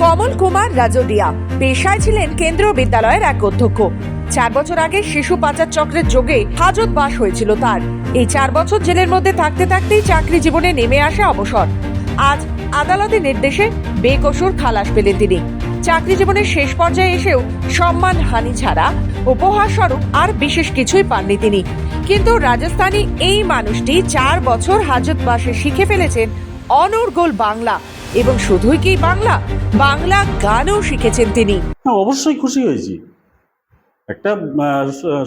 কমল কুমার রাজোডিয়া। পেশায় ছিলেন কেন্দ্রীয় বিদ্যালয়ের এক অধ্যক্ষ। চার বছর আগে শিশু পাচার চক্রের যোগে হাজত বাস হয়েছিল তার। এই চার বছর জেলের মধ্যে থাকতে থাকতেই চাকরি জীবনে নেমে আসে অবসর। আজ আদালতের নির্দেশে বেকসুর খালাস পেলেন তিনি। চাকরি জীবনের শেষ পর্যায়ে এসেও সম্মান হানি ছাড়া উপহার স্বরূপ আর বিশেষ কিছুই পাননি তিনি। কিন্তু রাজস্থানী এই মানুষটি চার বছর হাজতবাসে শিখে ফেলেছেন অনর্গল বাংলা এবং শুধুই কি বাংলা? বাংলা গানও শিখেছেন তিনি। হ্যাঁ অবশ্যই খুশি হয়েছি। একটা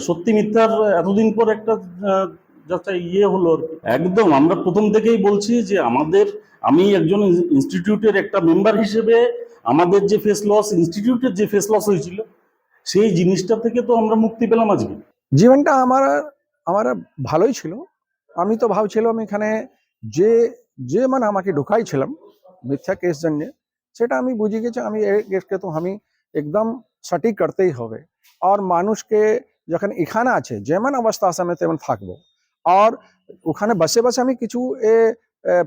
সত্যি মিথ্যার এতদিন পর একটা যাতে ইয়ে হলো একদম, আমরা প্রথম থেকেই বলছি যে আমাদের, আমি একজন ইনস্টিটিউটের একটা মেম্বার হিসেবে আমাদের যে ফেস লস ইনস্টিটিউটের যে ফেস লস হয়েছিল, সেই জিনিসটা থেকে তো আমরা মুক্তি পেলাম আজকে। জীবনটা আমার আমার ভালোই ছিল। আমি তো ভাবছিলাম এখানে যে যে মানে আমাকে ঢুকাইছিলাম মিথ্যা কেস জন্যে, সেটা আমি বুঝে গেছি, আমি কেসকে তো আমি একদম সঠিক করতেই হবে। আর মানুষকে যখন এখানে আছে যেমন অবস্থা আছে, আমি তেমন থাকব। আর ওখানে বসে বসে আমি কিছু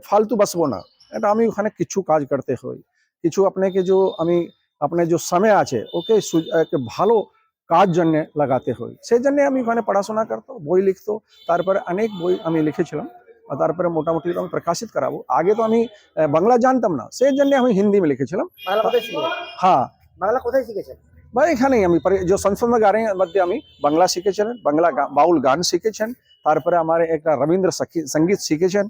ফালতু বসবো না। এটা আমি ওখানে কিছু কাজ করতে হয়। কিছু আপনাকে যে আমি আপনার যে সময় আছে ওকে সু- একে ভালো কাজ জন্য লাগাতে হয়। সেই জন্য আমি ওখানে পড়াশোনা করতো বই লিখতো তারপরে অনেক বই আমি লিখেছিলাম আর তারপরে মোটামুটি আমি প্রকাশিত করাবো। আগে তো আমি আহ, বাংলা জানতাম না সেই জন্য আমি হিন্দি में লিখেছিলাম। বাংলা কোথায় শিখেছেন? হ্যাঁ। বাংলা কোথায় শিখেছেন? বা এখানেই আমি পরে- যে সংসদ গানের মধ্যে আমি বাংলা শিখেছিলেন বাংলা গা- বাউল গান শিখেছেন তারপরে আমার একটা রবীন্দ্র সখী- সংগীত শিখেছেন।